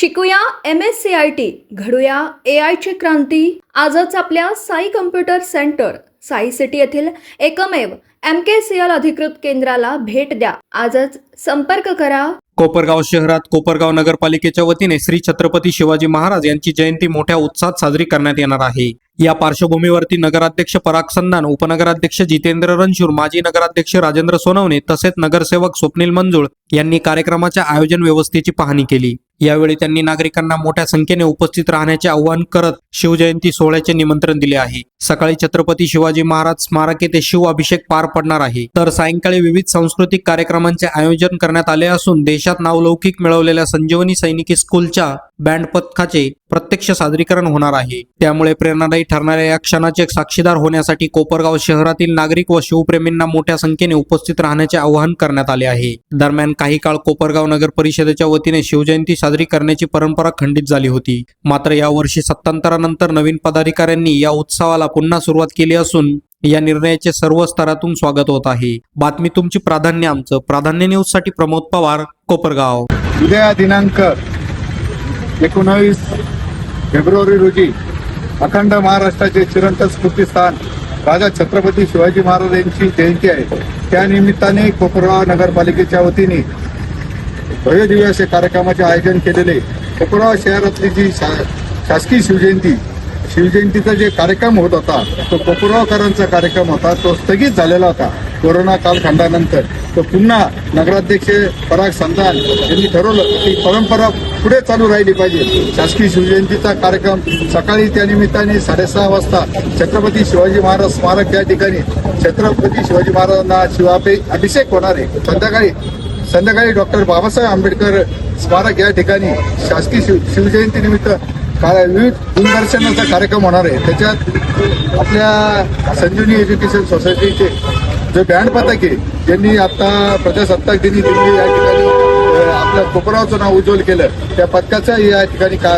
शिकूया M S C I T घडूया A आयची क्रांती. आजच आपल्या Sai computer center Sai city येथील एकमेव एम के सी एल अधिकृत केंद्राला भेट द्या. आजच संपर्क करा. कोपरगाव शहरात कोपरगाव नगरपालिकेच्या वतीने श्री छत्रपती शिवाजी महाराज यांची जयंती मोठ्या उत्साहात साजरी करण्यात येणार आहे. या पार्श्वभूमीवरती नगराध्यक्ष पराग संधान उपनगराध्यक्ष जितेंद्र रणशूर माजी नगराध्यक्ष राजेंद्र सोनवणे तसेच नगरसेवक स्वप्नील मंजुळ यांनी कार्यक्रमाच्या आयोजन व्यवस्थेची पाहणी केली. यावेळी त्यांनी नागरिकांना मोठ्या संख्येने उपस्थित राहण्याचे आवाहन करत शिवजयंती सोहळ्याचे निमंत्रण दिले आहे. सकाळी छत्रपती शिवाजी महाराज स्मारक येथे शिव अभिषेक पार पडणार आहे. तर सायंकाळी विविध सांस्कृतिक कार्यक्रमांचे आयोजन करण्यात आले असून देशात नावलौकिक मिळवलेल्या संजीवनी सैनिकी स्कूलच्या बँड पथकाचे प्रत्यक्ष सादरीकरण होणार आहे. त्यामुळे प्रेरणादायी ठरणाऱ्या या क्षणाचे साक्षीदार होण्यासाठी कोपरगाव शहरातील नागरिक व शिवप्रेमींना मोठ्या संख्येने उपस्थित राहण्याचे आवाहन करण्यात आले आहे. दरम्यान काही काळ कोपरगाव नगर परिषदेच्या वतीने शिवजयंती साजरी करण्याची परंपरा खंडित झाली होती. मात्र यावर्षी सत्तांतरानंतर नवीन पदाधिकाऱ्यांनी या उत्सवाला पुन्हा सुरुवात केली असून या निर्णयाचे सर्व स्तरातून स्वागत होत आहे. बातमी तुमची प्राधान्य आमचं. प्राधान्य न्यूजसाठी प्रमोद पवार कोपरगाव. उद्या दिनांक एकोणावीस फेब्रुवारी रोजी अखंड महाराष्ट्राचे चिरंतन स्फूर्तीस्थान राजा छत्रपती शिवाजी महाराज यांची जयंती आहे. त्यानिमित्ताने कोपरगाव नगरपालिकेच्या वतीने भव्य असे कार्यक्रमाचे आयोजन केलेले कोपरगाव शहरातली जी शा- शासकीय शिवजयंती शिवजयंतीचा जे कार्यक्रम होत होता तो कोपरगावकरांचा कार्यक्रम होता तो स्थगित झालेला होता. कोरोना कालखंडानंतर तो पुन्हा नगराध्यक्ष पराग संतान यांनी ठरवलं की परंपरा पुढे चालू राहिली पाहिजे. शासकीय शिवजयंतीचा कार्यक्रम सकाळी त्या निमित्ताने साडेसहा वाजता छत्रपती शिवाजी महाराज स्मारक या ठिकाणी छत्रपती शिवाजी महाराजांना शिवापे अभिषेक होणार आहे. संध्याकाळी संध्याकाळी डॉक्टर बाबासाहेब आंबेडकर स्मारक या ठिकाणी शासकीय शिव शिवजयंती निमित्त काय विविध दूरदर्शनाचा कार्यक्रम होणार आहे. त्याच्यात आपल्या संजीवनी एज्युकेशन सोसायटीचे जे बँड पथक आहे ज्यांनी आता प्रजासत्ताक दिनी दिल्ली या ठिकाणी आपल्या कोपरावचं नाव उज्ज्वल केलं. त्या पथकाचा या ठिकाणी का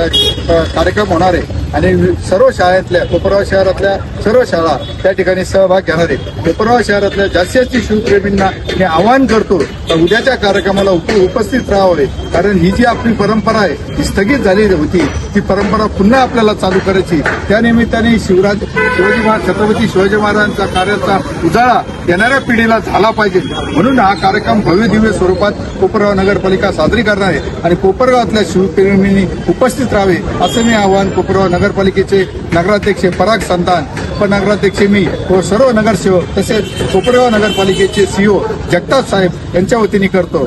कार्यक्रम होणार आहे. आणि सर्व शाळेतल्या कोपराव शहरातल्या सर्व शाळा त्या ठिकाणी सहभाग घेणार आहेत. कोपरगाव शहरातल्या जास्तीत जास्त शिवप्रेमींना मी आवाहन करतो तर उद्याच्या कार्यक्रमाला उप- उपस्थित राहावे. कारण ही जी आपली परंपरा आहे ही स्थगित झालेली होती. ती परंपरा पुन्हा आपल्याला चालू करायची. त्यानिमित्ताने शिवराज शिवाजी महाराज छत्रपती शिवाजी महाराजांचा कार्याचा उजाळा येणाऱ्या पिढीला झाला पाहिजे. म्हणून हा कार्यक्रम भव्य दिव्य स्वरूपात कोपरगाव नगरपालिका साजरी करणार आहे. आणि कोपरगावातल्या शिवप्रेमींनी उपस्थित राहावे असं मी आवाहन कोपरगाव नगरपालिकेचे नगराध्यक्ष पराग संतान उपनगराध्यक्ष मी व सर्व नगरसेवक तसेच कोपरगाव नगरपालिकेचे सीओ जगताप साहेब यांच्या वतीने करतो.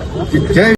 जय